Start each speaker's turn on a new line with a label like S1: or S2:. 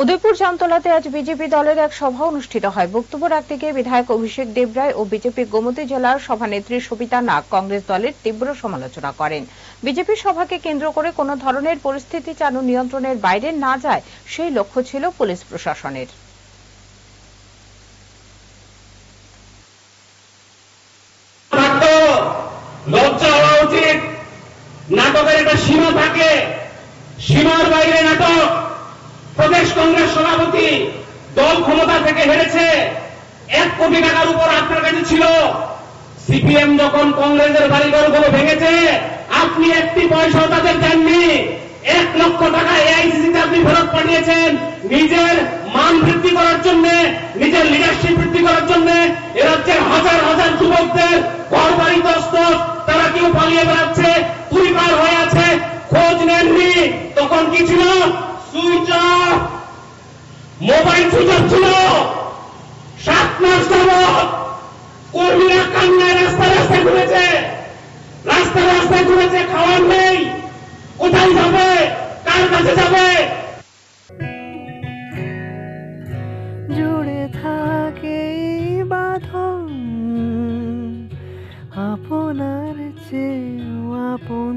S1: উদয়পুর জামতলাতে আজ বিজেপি দলের এক সভা অনুষ্ঠিত হয়। বক্তব্য রাখতে গিয়ে বিধায়ক অভিষেক দেবরায় ও বিজেপি গোমতী জেলার সভানেত্রী সবিতা নাগ কংগ্রেস দলের তীব্র সমালোচনা করেন। বিজেপি সভাকে কেন্দ্র করে কোনো ধরনের পরিস্থিতি যেন নিয়ন্ত্রণের বাইরে না যায়, সেই লক্ষ্য ছিল পুলিশ প্রশাসনের।
S2: সীমা থাকে। সীমার বাইরে নাটক। প্রদেশ কংগ্রেস সভাপতি দল ক্ষমতা থেকে হেরেছে। এক কোটি টাকার উপর আপনার কাছে ছিল। সিপিএম যখন কংগ্রেসের বাড়িঘরগুলো ভেঙেছে, আপনি একটি পয়সাও তাদের দেননি। এক লক্ষ টাকা এআইসিসিতে আপনি ফেরত পাঠিয়েছেন। নিজের মান বৃদ্ধি করার জন্য, নিজের লিডারশিপ বৃদ্ধি করার জন্য এ রাজ্যের হাজার হাজার যুবকদের ঘর বাড়ি দস্তক তারা কেউ পালিয়ে বেড়াচ্ছে তুই পার হয়ে আছে, খোঁজ নেননি। তখন কি ছিল? সুইচ মোবাইল সুইচ ছিল। সাত মাস যাবত কর্মীরা কান্নায় রাস্তায় রাস্তায় ঘুরেছে। রাস্তায় রাস্তায় ঘুরেছে, খাওয়ার নেই। কোথায় যাবে? কার কাছে যাবে?
S3: জুড়ে থাকে বাঁধন, আপনার চেয়েও আপন।